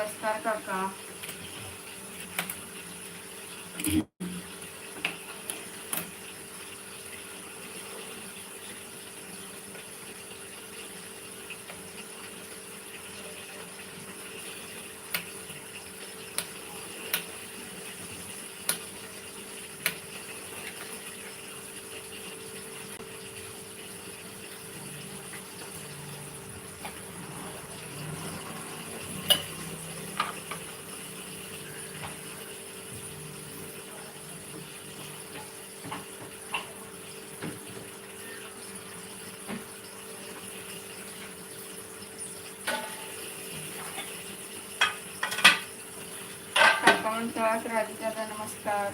नमस्कार काका काका म्हणतात राधिकादा नमस्कार.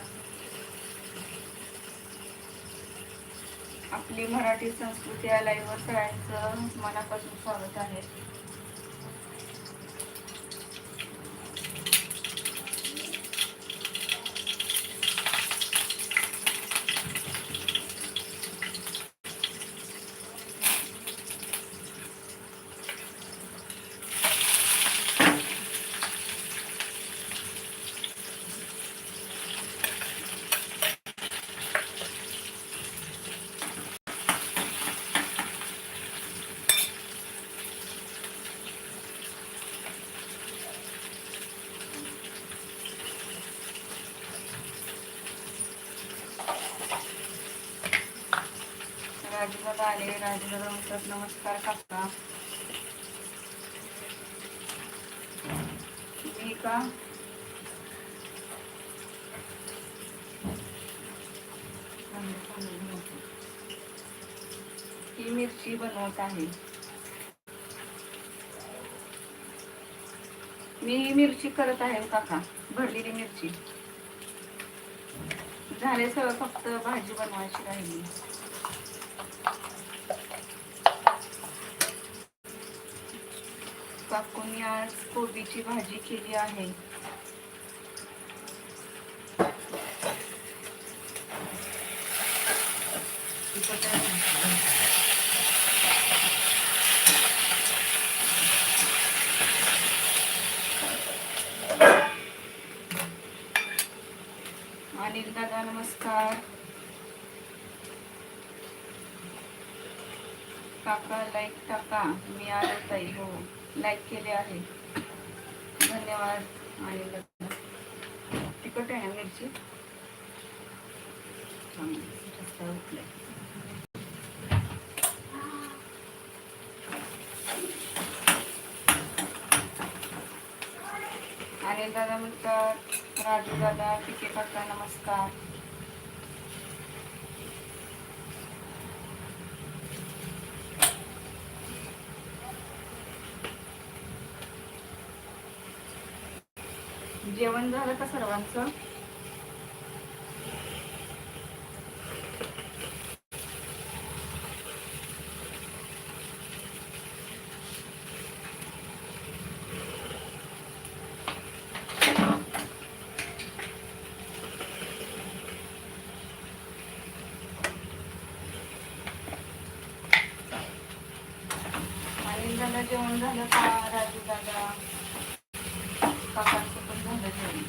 आपली मराठी संस्कृती या लाईव्हवर सगळ्यांचं मनापासून स्वागत आहे राजू दादा आले राजू दादा म्हणतात नमस्कार काका. मी का? ही मिरची बनवत आहे. मी ही मिरची करत आहे हो काका. भरलेली मिरची. झाले सगळं फक्त भाजी बनवायची राहिली. काकूनी आज कोबीची भाजी केली आहे अनिल दादा नमस्कार काका लाईक टाका. मी आलो ताई. हो लाईक केले आहे. धन्यवाद. आणि दादा तिखट आहे ना मिरची? आणि अनिल दादा म्हणतात राजू दादा पिके काका नमस्कार. जेवण झालं का सर्वांचं आणि दादा जेवण झालं का राजू दादा काकांचं पण झालं जेवण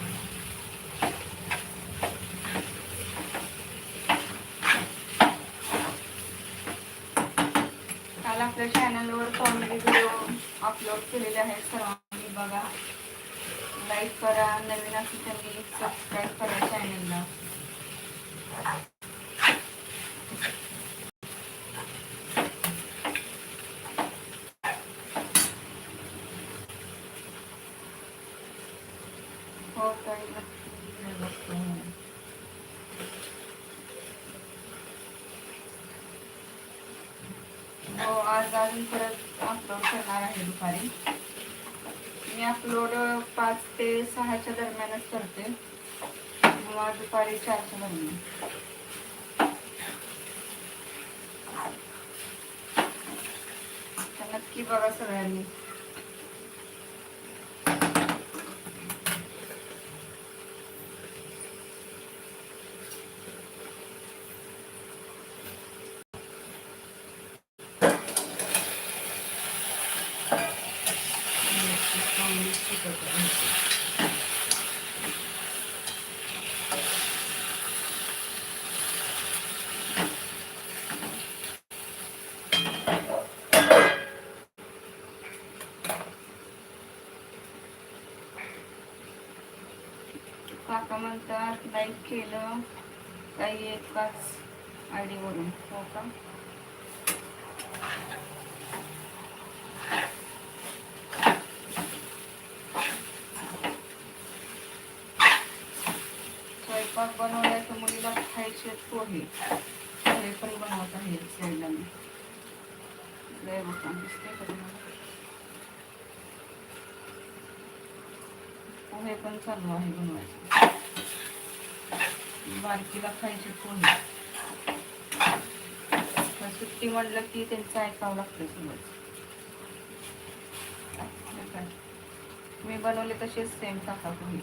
काल आपल्या चॅनलवर कॉमेडी व्हिडिओ अपलोड केलेले आहेत सर्वांनी बघा. लाईक करा नवीन असेल त्यांनी सबस्क्राईब करा चॅनलला हो काही हो आज अजून परत अपलोड करणार आहे दुपारी मी अपलोड पाच ते सहाच्या दरम्यानच करते किंवा दुपारी चारच्या दरम्यान. नक्की बघा सगळ्यांनी. काका म्हणतात लाईक केलं काही एकाच आय डीवरून हो का? स्वयंपाक बनवल्याचं मुलीला खायचे पोहे. पोहे पण बनवत आहे साईडला. मी लय बघा दिसते का पोहे पण चालू आहे बनवायचं. बारकीला खायचे पोहे सुट्टी म्हणलं की त्यांचं ऐकावं लागतं सगळं मी बनवले तसेच सेम टाका तुम्ही.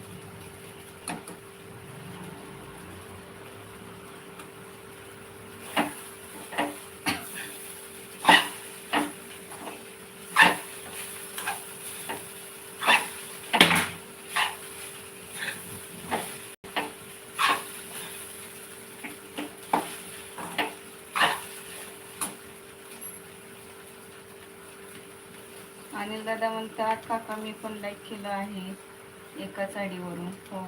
अनिल दादा म्हणतात काका मी पण लाईक केलं आहे एका साडीवरून हो.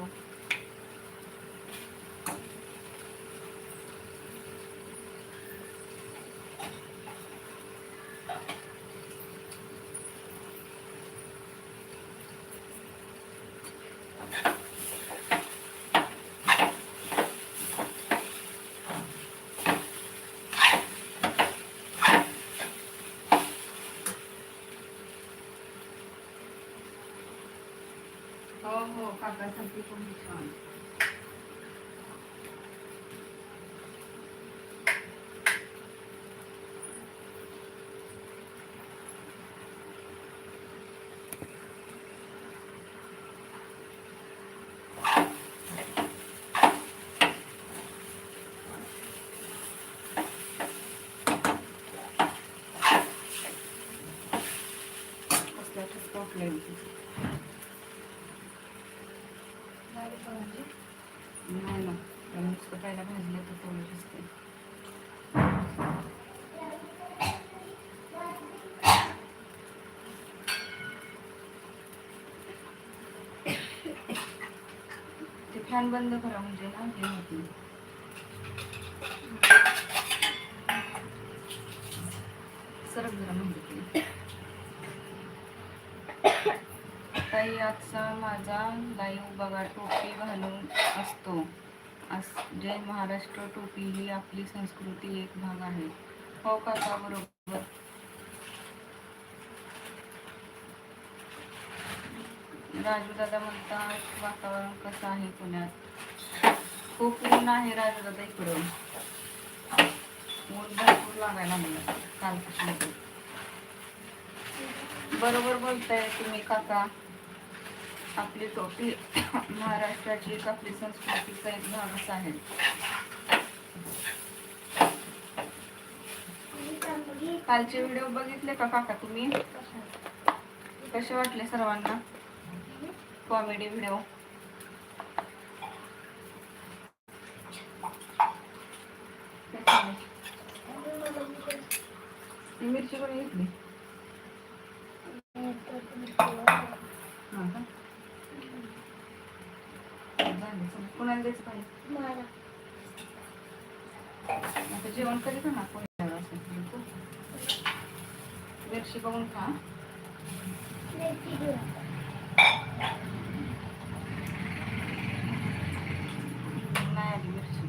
हो काकासाठी पण छान कसल्या फॅन बंद करा म्हणजे ना हे होती सरक जरा म्हणजे काही आजचा माझा लाईव्ह बघा टोपी घालून असतो. अस जय महाराष्ट्र टोपी ही आपली संस्कृती एक भाग आहे. हो काका बरोबर? राजू दादा म्हणतात वातावरण कसं आहे पुण्यात? खूप ऊन आहे राजू दादा इकडं ऊन भरपूर लागायला लागलं कालपासून. बरोबर बोलताय तुम्ही काका. आपली टोपी महाराष्ट्राची एक आपली संस्कृतीचा एक भागच आहे. कालचे व्हिडिओ बघितले का काका तुम्ही? कसे वाटले सर्वांना? कॉमेडी व्हिडिओ मिरची कोणी घेतली हा का? झालं, चला. कोणाला द्यायचं पाहिजे आता जेवण कधी करणार कोणी असेल तर. मिरची बघून खा नाही आली मिरची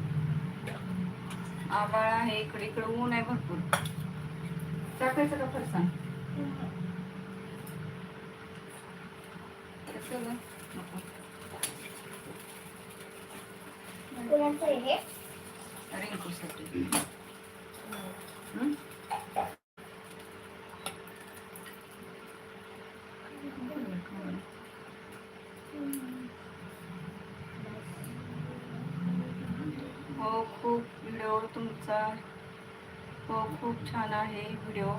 आबाळ आहे इकडे इकडे ऊन आहे भरपूर. टाकायचं का फरसाण. रिंकूसाठी हं? हो खूप व्हिडिओ तुमचा हो खूप छान आहे व्हिडिओ.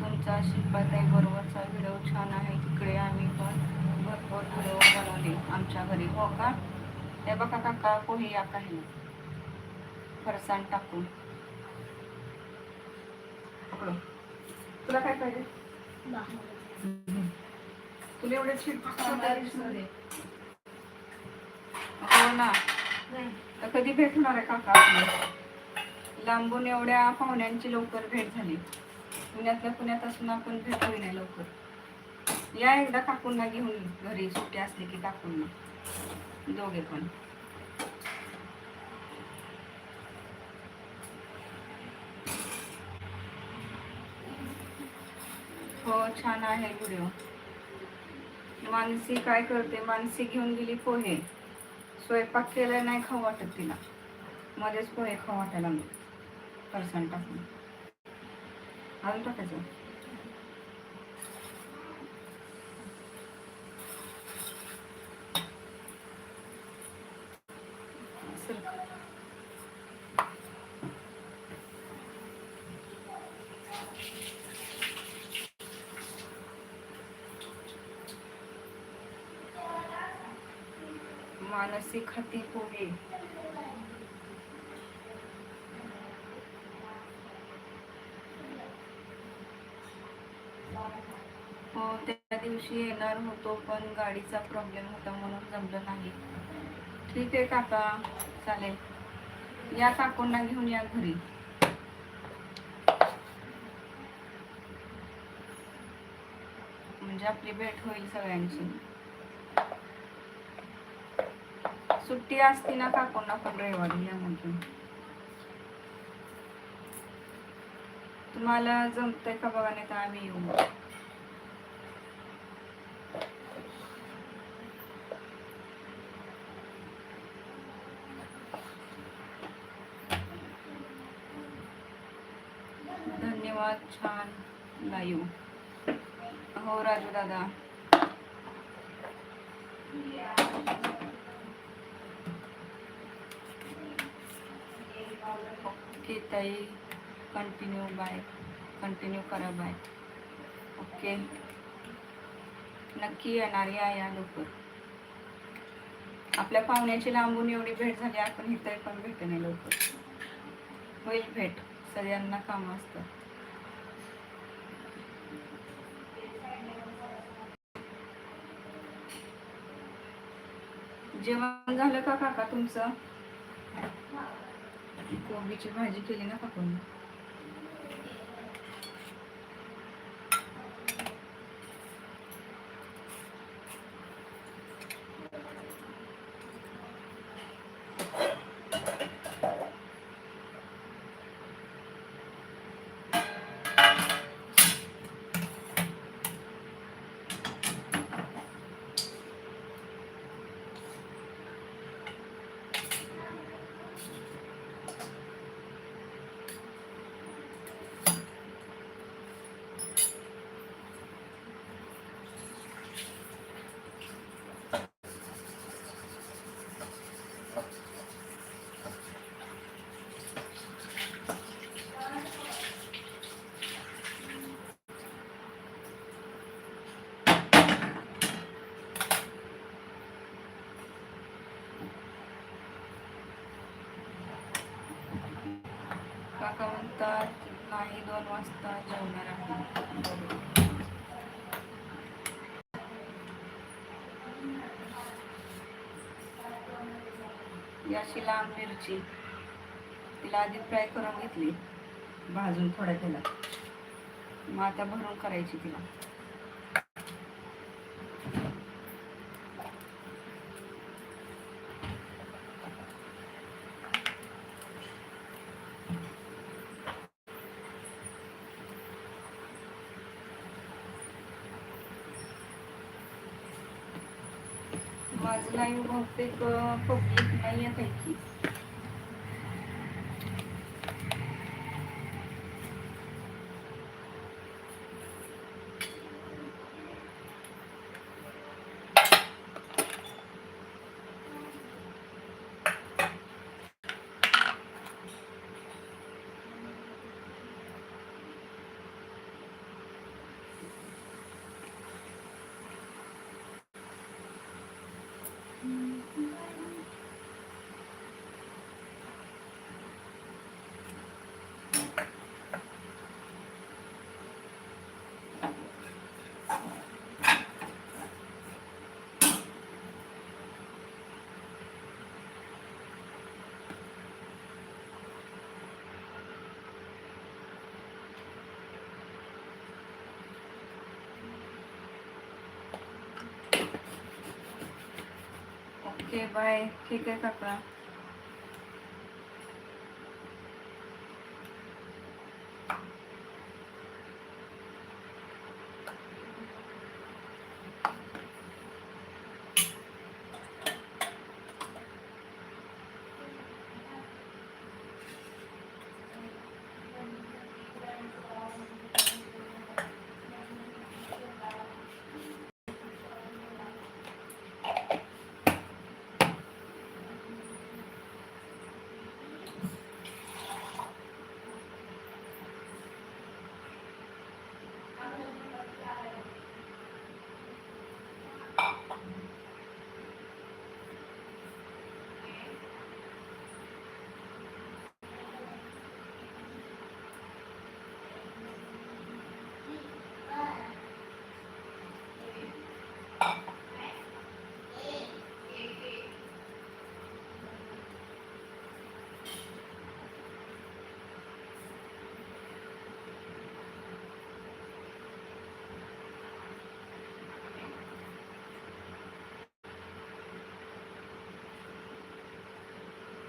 तुमचा बरोबरचा व्हिडिओ छान आहे. तिकडे आम्ही पण पोट व्हिडिओ बनवली आमच्या घरी हो का? हे बघा काका पोहे या काही. फरसाण टाकून. तुला काय पाहिजे? तुला एवढे हो ना. तर कधी भेटणार आहे काका लांबून एवढ्या पाहुण्यांची लवकर भेट झाली. पुण्यातल्या पुण्यात असून आपण भेट नाही लवकर. या एकदा काकूंना घेऊन घरी सुट्टी असली की काकूंना. दोघे पण. हो छान आहे व्हिडिओ मानसी काय करते? मानसी घेऊन गेली पोहे. स्वयंपाक केला नाही खाऊ वाटत तिला. मध्येच पोहे खाऊ वाटायला लागले. फरसाण टाकून अजून टाकायचं असं. मानसी खाती पोहे हो त्या दिवशी येणार होतो पण गाडीचा प्रॉब्लेम होता म्हणून जमलं नाही. ठीक आहे काका चालेल. या काकूंना घेऊन या घरी. म्हणजे आपली भेट होईल सगळ्यांची. सुट्टी असती ना काकूंना पण रविवारी या म्हणून तुम्हाला जमतंय का बघा नाही तर आम्ही येऊ. मग. छान. लाईव्ह हो राजू दादा. ओके ताई. कंटिन्यू बाय कंटिन्यू करा बाय ओके. नक्की येणार या या लवकर. आपल्या पाहुण्याची लांबून एवढी भेट झाली आपण इथे पण भेट नाही लवकर. होईल भेट. सगळ्यांना कामं असतं जेवण झालं का काका तुमचं? कोबीची भाजी केली ना काकून वाजता नाही दोन वाजता जेवणार आहे याची लांब मिरची. तिला आधी फ्राय करून घेतली. भाजून थोड्या त्याला मग आता भरून करायची तिला माझं लाईव्ह बहुतेक पब्लिक नाही आहे काही ओके बाय. ठीक आहे काका.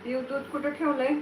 येऊ दूध कुठं ठेवलंय